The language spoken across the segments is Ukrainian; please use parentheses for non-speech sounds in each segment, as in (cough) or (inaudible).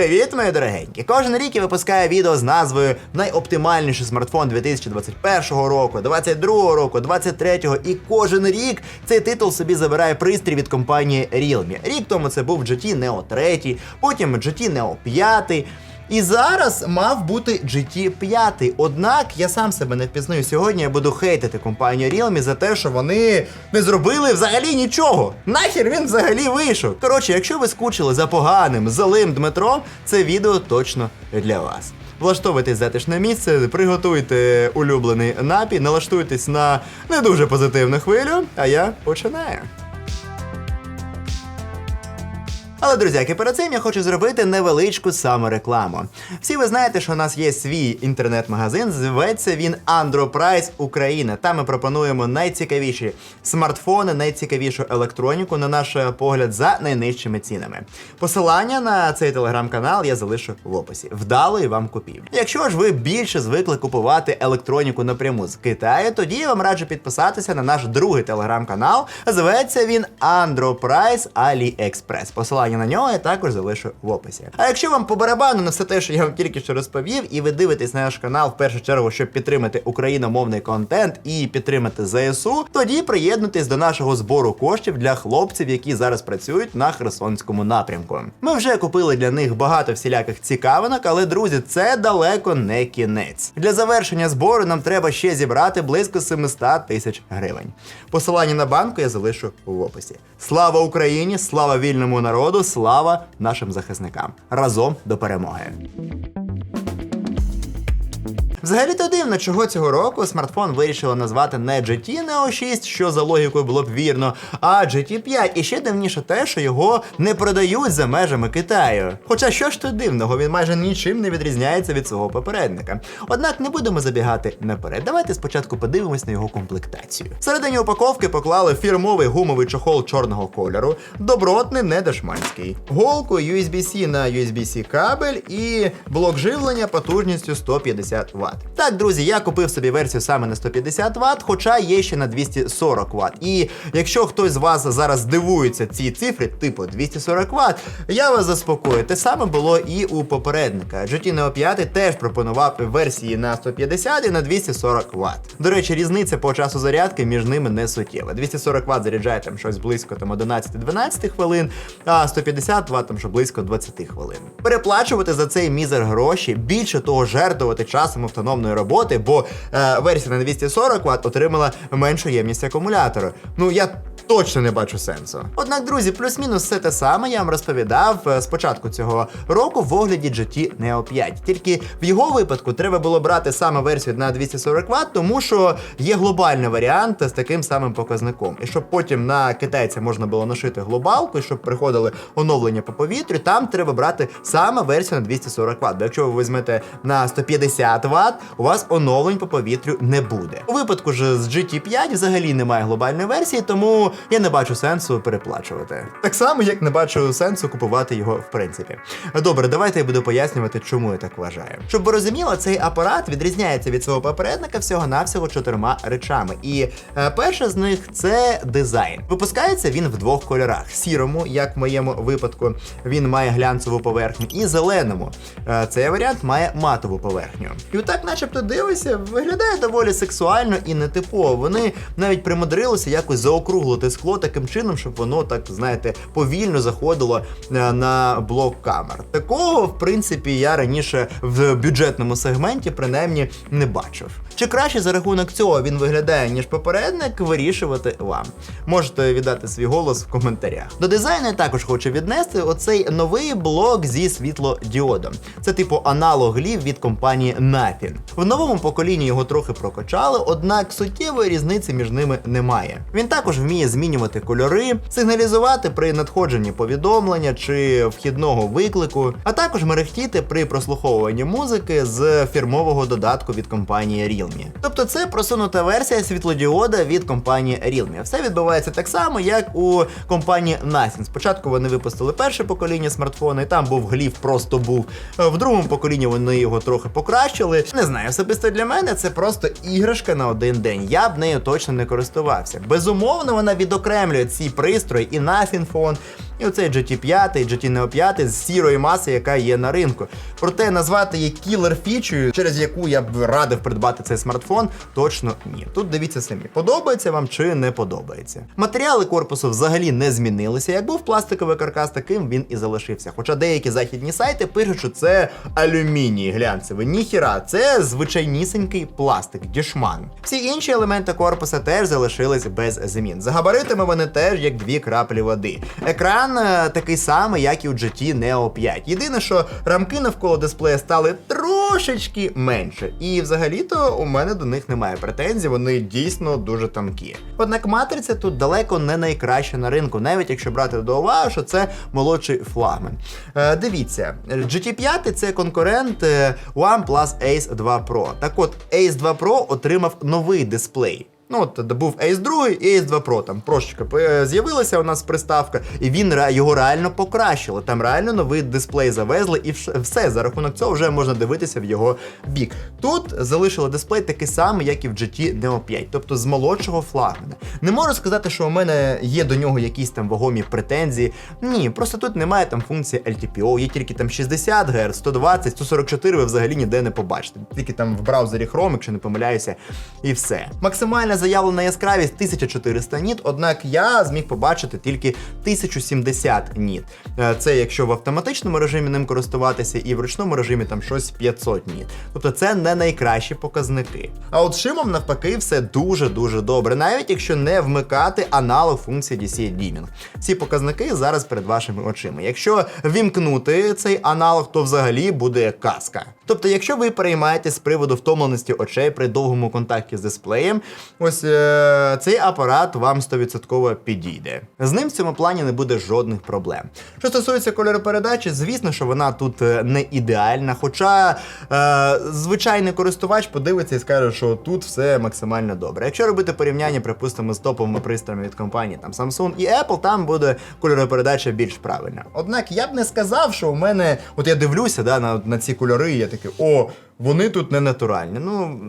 Привіт, мої дорогенькі! Кожен рік я випускаю відео з назвою Найоптимальніший смартфон 2021 року, 2022 року, 2023 і кожен рік цей титул собі забирає пристрій від компанії Realme. Рік тому це був GT Neo 3, потім GT Neo 5. І зараз мав бути GT 5. Однак я сам себе не впізнаю. Сьогодні я буду хейтити компанію Realme за те, що вони не зробили взагалі нічого. Нахер він взагалі вийшов. Коротше, якщо ви скучили за поганим, злим Дмитром, це відео точно для вас. Влаштовуйтесь затишне місце, приготуйте улюблений напій, налаштуйтесь на не дуже позитивну хвилю, а я починаю. Але, друзяки, перед цим я хочу зробити невеличку саморекламу. Всі ви знаєте, що у нас є свій інтернет-магазин, зветься він Androprice Україна. Там ми пропонуємо найцікавіші смартфони, найцікавішу електроніку, на наш погляд, за найнижчими цінами. Посилання на цей телеграм-канал я залишу в описі. Вдалої вам купівлі. Якщо ж ви більше звикли купувати електроніку напряму з Китаю, тоді я вам раджу підписатися на наш другий телеграм-канал. Зветься він Androprice AliExpress. Посилання на нього я також залишу в описі. А якщо вам по барабану на все те, що я вам тільки що розповів, і ви дивитесь на наш канал в першу чергу, щоб підтримати україномовний контент і підтримати ЗСУ, тоді приєднуйтесь до нашого збору коштів для хлопців, які зараз працюють на Херсонському напрямку. Ми вже купили для них багато всіляких цікавинок, але друзі, це далеко не кінець. Для завершення збору нам треба ще зібрати близько 700 тисяч гривень. Посилання на банку я залишу в описі. Слава Україні! Слава вільному народу! Слава нашим захисникам! Разом до перемоги! Взагалі то дивно, чого цього року смартфон вирішили назвати не GT Neo 6, що за логікою було б вірно, а GT 5. І ще дивніше те, що його не продають за межами Китаю. Хоча що ж тут дивного, він майже нічим не відрізняється від свого попередника. Однак не будемо забігати наперед. Давайте спочатку подивимось на його комплектацію. Всередині упаковки поклали фірмовий гумовий чохол чорного кольору, добротний, не дешманський, голку USB-C на USB-C кабель і блок живлення потужністю 150 Вт. Так, друзі, я купив собі версію саме на 150 Вт, хоча є ще на 240 Вт. І якщо хтось з вас зараз здивується ці цифри, типу 240 Вт, я вас заспокою. Те саме було і у попередника. GT Neo 5 теж пропонував версії на 150 і на 240 Вт. До речі, різниця по часу зарядки між ними не суттєва. 240 Вт заряджає там щось близько там 11-12 хвилин, а 150 Вт там що близько 20 хвилин. Переплачувати за цей мізер гроші, більше того, жертвувати часом автономної роботи, бо е, версія на 240 Вт отримала меншу ємність акумулятору. Ну я точно не бачу сенсу. Однак, друзі, плюс-мінус все те саме я вам розповідав е, з початку цього року в огляді GT Neo 5. Тільки в його випадку треба було брати саме версію на 240 Вт, тому що є глобальний варіант з таким самим показником. І щоб потім на китайця можна було нашити глобалку, і щоб приходили оновлення по повітрю, там треба брати саме версію на 240 Вт. Бо якщо ви візьмете на 150 Вт, у вас оновлень по повітрю не буде. У випадку ж з GT5 взагалі немає глобальної версії, тому я не бачу сенсу переплачувати. Так само, як не бачу сенсу купувати його в принципі. Добре, давайте я буду пояснювати, чому я так вважаю. Щоб ви розуміли, цей апарат відрізняється від свого попередника всього-навсього чотирма речами. І е, перша з них це дизайн. Випускається він в двох кольорах: сірому, як в моєму випадку, він має глянцеву поверхню, і зеленому. Е, цей варіант має матову поверхню. І отак, начебто, дивишся, виглядає доволі сексуально і нетипово. Вони навіть примудрилися якось заокруглити скло таким чином, щоб воно так, знаєте, повільно заходило е, на блок камер. Такого, в принципі, я раніше в бюджетному сегменті принаймні не бачив. Чи краще за рахунок цього він виглядає, ніж попередник, вирішувати вам. Можете віддати свій голос в коментарях. До дизайну я також хочу віднести оцей новий блок зі світлодіодом. Це типу аналог лів від компанії Napin. В новому поколінні його трохи прокачали, однак суттєвої різниці між ними немає. Він також вміє змінювати кольори, сигналізувати при надходженні повідомлення чи вхідного виклику, а також мерехтіти при прослуховуванні музики з фірмового додатку від компанії Realme. Тобто це просунута версія світлодіода від компанії Realme. Все відбувається так само, як у компанії Nothing. Спочатку вони випустили перше покоління смартфона, і там був гліф, просто був. В другому поколінні вони його трохи покращили. Не знаю, особисто для мене це просто іграшка на один день. Я б нею точно не користувався. Безумовно, вона відокремлює ці пристрої і Phone, І оцей GT5, GT Neo 5 з сірої маси, яка є на ринку. Проте назвати її кілер фічею, через яку я б радив придбати цей смартфон, точно ні. Тут дивіться самі, подобається вам чи не подобається. Матеріали корпусу взагалі не змінилися. Як був пластиковий каркас, таким він і залишився. Хоча деякі західні сайти пишуть, що це алюміній глянцевий. Ніхіра, це звичайнісінький пластик, дішман. Всі інші елементи корпуса теж залишились без змін. За габаритами вони теж як дві краплі води. Екран е, такий самий, як і у GT Neo 5. Єдине, що рамки навколо дисплея стали трошечки менше. І взагалі-то у мене до них немає претензій, вони дійсно дуже тонкі. Однак матриця тут далеко не найкраща на ринку, навіть якщо брати до уваги, що це молодший флагман. Е, дивіться, GT5 це конкурент е, OnePlus Ace 2 Pro. Так от, Ace 2 Pro отримав новий дисплей. Ну, от був Ace 2 і Ace 2 Pro, там прошечка е, з'явилася у нас приставка, і він його реально покращили. Там реально новий дисплей завезли, і все за рахунок цього вже можна дивитися в його бік. Тут залишили дисплей такий самий, як і в GT Neo 5, тобто з молодшого флагмана. Не можу сказати, що у мене є до нього якісь там вагомі претензії. Ні, просто тут немає там функції LTPO, є тільки там 60 Гц, 120, 144 ви взагалі ніде не побачите. Тільки там в браузері Chrome, якщо не помиляюся, і все. Максимальна заявлена яскравість 1400 ніт, однак я зміг побачити тільки 1070 ніт. Е, Це якщо в автоматичному режимі ним користуватися, і в ручному режимі там щось 500 ніт. Тобто це не найкращі показники. А от шимом навпаки все дуже-дуже добре, навіть якщо не вмикати аналог функції DC Dimming. Ці показники зараз перед вашими очима. Якщо вімкнути цей аналог, то взагалі буде казка. Тобто, якщо ви переймаєтесь з приводу втомленості очей при довгому контакті з дисплеєм, ось е- цей апарат вам 100% підійде. З ним в цьому плані не буде жодних проблем. Що стосується кольоропередачі, звісно, що вона тут е, не ідеальна, хоча е- звичайний користувач подивиться і скаже, що тут все максимально добре. Якщо робити порівняння, припустимо, з топовими пристроями від компанії там Samsung і Apple, там буде кольоропередача більш правильна. Однак я б не сказав, що у мене, от я дивлюся да, на, на ці кольори, я такий, о, вони тут не натуральні. Ну,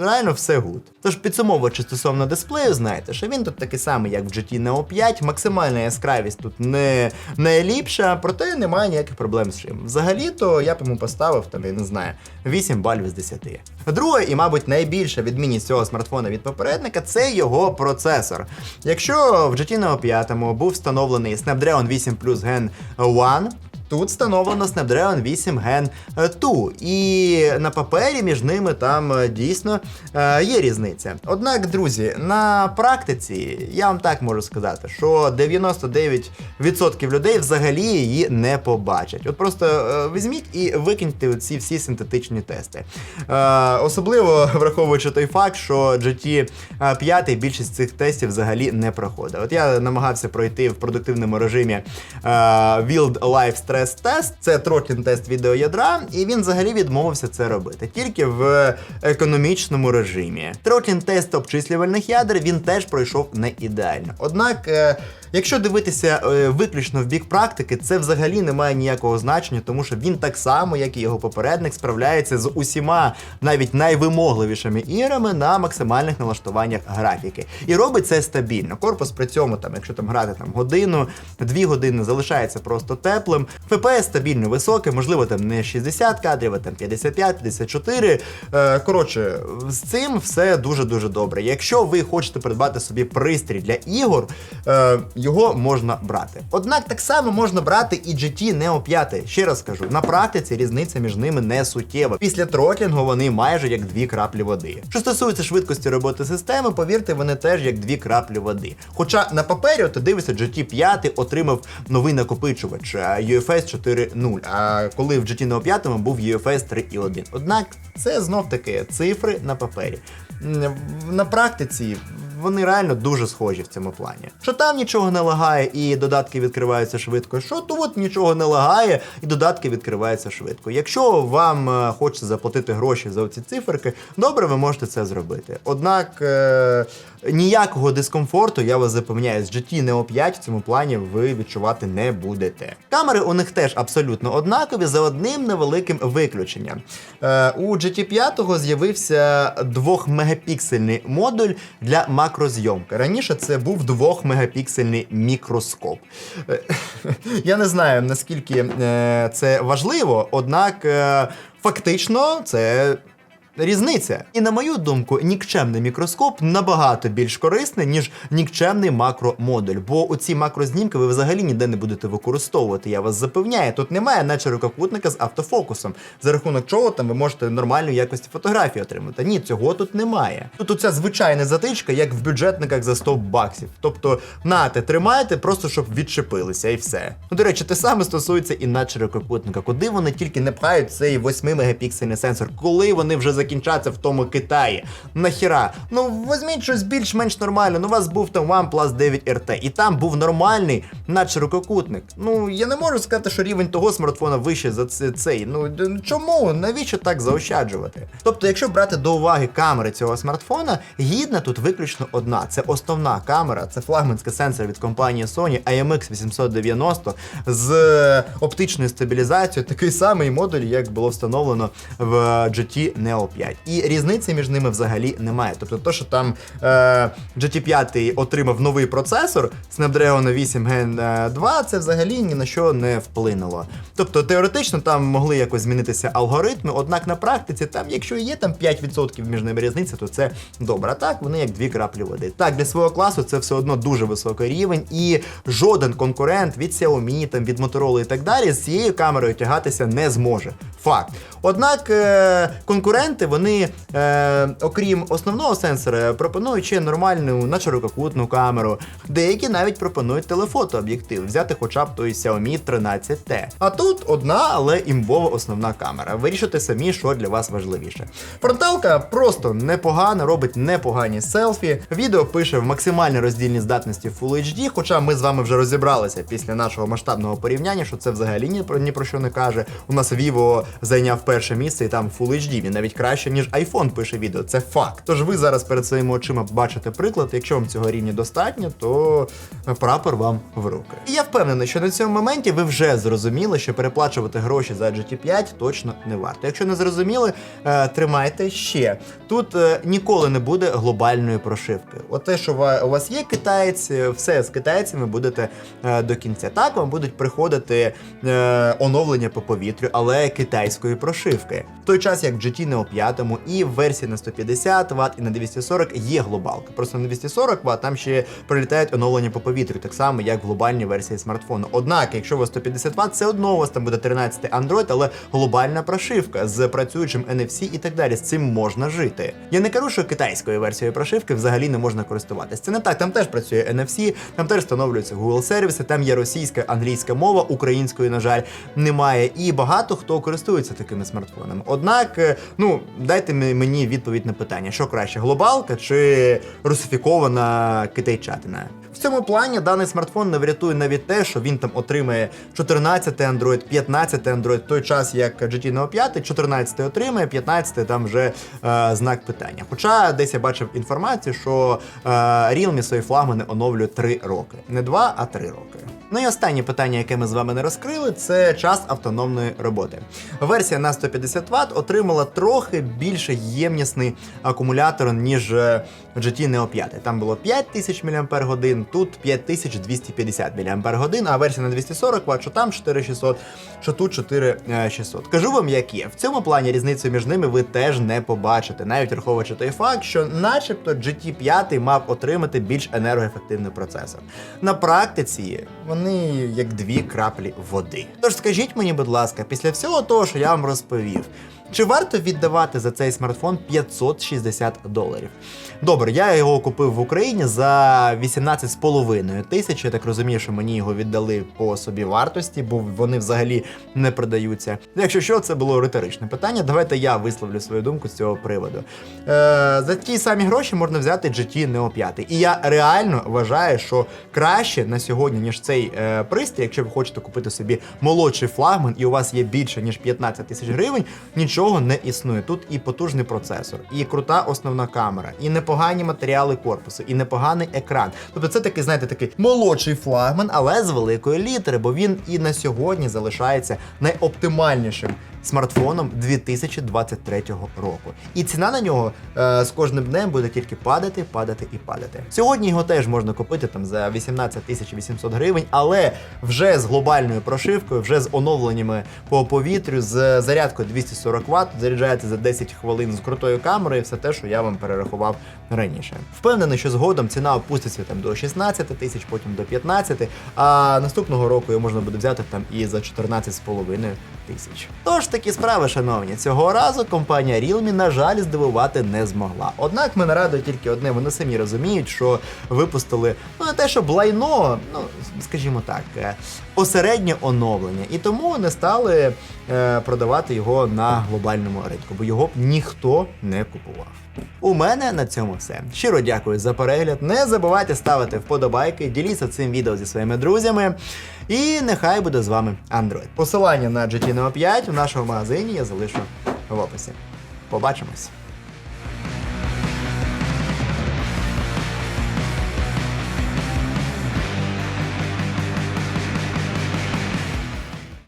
реально все гуд. Тож підсумовуючи стосовно дисплею, знаєте, що він тут такий самий, як в GT Neo 5, максимальна яскравість тут не найліпша, проте немає ніяких проблем з чим. Взагалі-то я б йому поставив, там, я не знаю, 8 балів з 10. Друге, і, мабуть, найбільша відмінність цього смартфона від попередника це його процесор. Якщо в GT Neo 5 був встановлений Snapdragon 8 Plus Gen 1, Тут встановлено Snapdragon 8 Gen 2, і на папері між ними там е, дійсно е, є різниця. Однак, друзі, на практиці я вам так можу сказати, що 99% людей взагалі її не побачать. От просто е, візьміть і викиньте ці всі синтетичні тести. Особливо враховуючи той факт, що GT 5 більшість цих тестів взагалі не проходить. От я намагався пройти в продуктивному режимі Wild Life Stress Test, це тротлін тест відеоядра, і він взагалі відмовився це робити тільки в економічному режимі. Тротлін тест обчислювальних ядер він теж пройшов не ідеально. Однак, е, якщо дивитися е, виключно в бік практики, це взагалі не має ніякого значення, тому що він так само, як і його попередник, справляється з усіма навіть найвимогливішими іграми на максимальних налаштуваннях графіки. І робить це стабільно. Корпус при цьому, там, якщо там грати там годину, дві години, залишається просто теплим. FPS стабільно високий, можливо, там не 60 кадрів, а там 55-54. Е, коротше, з цим все дуже-дуже добре. Якщо ви хочете придбати собі пристрій для ігор, е, його можна брати. Однак так само можна брати і GT Neo 5. Ще раз кажу, на практиці різниця між ними не суттєва. Після тротлінгу вони майже як дві краплі води. Що стосується швидкості роботи системи, повірте, вони теж як дві краплі води. Хоча на папері, ти дивишся, GT 5 отримав новий накопичувач е, UFS 4.0, а коли в GT Neo 5 був UFS 3.1. Однак це знов таки цифри на папері. На практиці вони реально дуже схожі в цьому плані. Що там нічого не лагає і додатки відкриваються швидко, що то от нічого не лагає і додатки відкриваються швидко. Якщо вам е, хочеться заплатити гроші за ці циферки, добре, ви можете це зробити. Однак е, ніякого дискомфорту, я вас запевняю, з GT Neo 5 в цьому плані ви відчувати не будете. Камери у них теж абсолютно однакові за одним невеликим виключенням. Е, у GT 5 з'явився 2-мегапіксельний модуль для макрозйомка. Раніше це був 2-мегапіксельний мікроскоп. Е, (laughs) Я не знаю наскільки е, це важливо, однак е, фактично це. Різниця. І на мою думку, нікчемний мікроскоп набагато більш корисний, ніж нікчемний макромодуль. Бо оці макрознімки ви взагалі ніде не будете використовувати. Я вас запевняю, тут немає наче рукокутника з автофокусом, за рахунок чого там ви можете нормальної якості фотографії отримати. Ні, цього тут немає. Тут оця звичайна затичка, як в бюджетниках за 100 баксів. Тобто, нате, тримайте, просто щоб відчепилися і все. Ну, до речі, те саме стосується і наче рукокутника. Куди вони тільки не пхають цей 8 мегапіксельний сенсор, коли вони вже закінчаться в тому Китаї. Нахіра? Ну візьміть щось більш-менш нормальне. Ну, у вас був там OnePlus 9 RT, і там був нормальний, наче рукокутник. Ну я не можу сказати, що рівень того смартфона вище за цей. Ну чому? Навіщо так заощаджувати? Тобто, якщо брати до уваги камери цього смартфона, гідна тут виключно одна. Це основна камера, це флагманський сенсор від компанії Sony IMX 890 з оптичною стабілізацією, такий самий модуль, як було встановлено в GT Neo 5. І різниці між ними взагалі немає. Тобто, то, що там е, GT 5 отримав новий процесор Snapdragon 8 Gen 2, це взагалі ні на що не вплинуло. Тобто, теоретично там могли якось змінитися алгоритми, однак на практиці, там, якщо є там 5% між ними різниця, то це добре. А так вони як дві краплі води. Так, для свого класу це все одно дуже високий рівень, і жоден конкурент від Xiaomi, там, від Motorola і так далі з цією камерою тягатися не зможе. Факт. Однак е, конкуренти, вони, е, окрім основного сенсора, пропонують ще нормальну, наче рукокутну камеру. Деякі навіть пропонують телефотооб'єктив, взяти хоча б той Xiaomi 13T. А тут одна, але імбова основна камера. Вирішите самі, що для вас важливіше. Фронталка просто непогана, робить непогані селфі. Відео пише в максимальній роздільній здатності Full HD, хоча ми з вами вже розібралися після нашого масштабного порівняння, що це взагалі ні про ні про що не каже. У нас Vivo зайняв перше місце і там Full HD. Він навіть краще, ніж iPhone пише відео. Це факт. Тож ви зараз перед своїми очима бачите приклад. Якщо вам цього рівня достатньо, то прапор вам в руки. І я впевнений, що на цьому моменті ви вже зрозуміли, що переплачувати гроші за GT5 точно не варто. Якщо не зрозуміли, е, тримайте ще. Тут е, ніколи не буде глобальної прошивки. От те, що у вас є китаєць, е, все з китайцями будете до кінця. Так вам будуть приходити оновлення по повітрю, але китайської прошивки. В той час, як в GT Neo 5 і в версії на 150 Вт і на 240 є глобалка. Просто на 240 Вт там ще прилітають оновлення по повітрю, так само як в глобальній версії смартфону. Однак, якщо у вас 150 Вт, все одно у вас там буде 13 Android, але глобальна прошивка з працюючим NFC і так далі. З цим можна жити. Я не кажу, що китайською версією прошивки взагалі не можна користуватися. Це не так, там теж працює NFC, там теж встановлюються Google сервіси, там є російська, англійська мова, української, на жаль, немає. І багато хто користується такими смартфонами. Однак, е, ну дайте мені відповідь на питання, що краще, глобалка чи русифікована китайчатина. В цьому плані даний смартфон не врятує навіть те, що він там отримає 14 Android, 15 Android, той час як GT Neo 5, 14 отримає, 15 там вже е, знак питання. Хоча десь я бачив інформацію, що е, Realme свої флагмани оновлює 3 роки. Не 2, а 3 роки. Ну і останнє питання, яке ми з вами не розкрили, це час автономної роботи. Версія на 150 Вт отримала трохи більше ємнісний акумулятор, ніж е, GT Neo 5. Там було 5000 мАч, тут 5250 мАч, а версія на 240 Вт, що там 4600, що тут 4600. Кажу вам, як є. В цьому плані різницю між ними ви теж не побачите, навіть враховуючи той факт, що начебто GT 5 мав отримати більш енергоефективний процесор. На практиці вони як дві краплі води. Тож скажіть мені, будь ласка, після всього того, що я вам розповів. Чи варто віддавати за цей смартфон 560 доларів? Добре, я його купив в Україні за 18,5 тисяч. Я так розумію, що мені його віддали по собі вартості, бо вони взагалі не продаються. Якщо що, це було риторичне питання. Давайте я висловлю свою думку з цього приводу. Е, за ті самі гроші можна взяти GT Neo 5. І я реально вважаю, що краще на сьогодні, ніж цей е, пристрій, якщо ви хочете купити собі молодший флагман, і у вас є більше ніж 15 тисяч гривень, нічого не існує. Тут і потужний процесор, і крута основна камера, і непогані матеріали корпусу, і непоганий екран. Тобто це такий, знаєте, такий молодший флагман, але з великої літери, бо він і на сьогодні залишається найоптимальнішим смартфоном 2023 року. І ціна на нього е, з кожним днем буде тільки падати, падати і падати. Сьогодні його теж можна купити там за 18 тисяч 800 гривень, але вже з глобальною прошивкою, вже з оновленнями по повітрю, з зарядкою 240 Вт, заряджається за 10 хвилин з крутою камерою, все те, що я вам перерахував раніше. Впевнений, що згодом ціна опуститься там до 16 тисяч, потім до 15, а наступного року його можна буде взяти там і за 14,5 тисяч. Тож такі справи, шановні, цього разу компанія Realme, на жаль, здивувати не змогла. Однак мене радує тільки одне, вони самі розуміють, що випустили ну не те, що лайно, ну скажімо так, посереднє оновлення, і тому не стали е, продавати його на глобальному ринку, бо його б ніхто не купував. У мене на цьому все. Щиро дякую за перегляд. Не забувайте ставити вподобайки, діліться цим відео зі своїми друзями. І нехай буде з вами Android. Посилання на GT Neo 5 в нашому магазині я залишу в описі. Побачимось!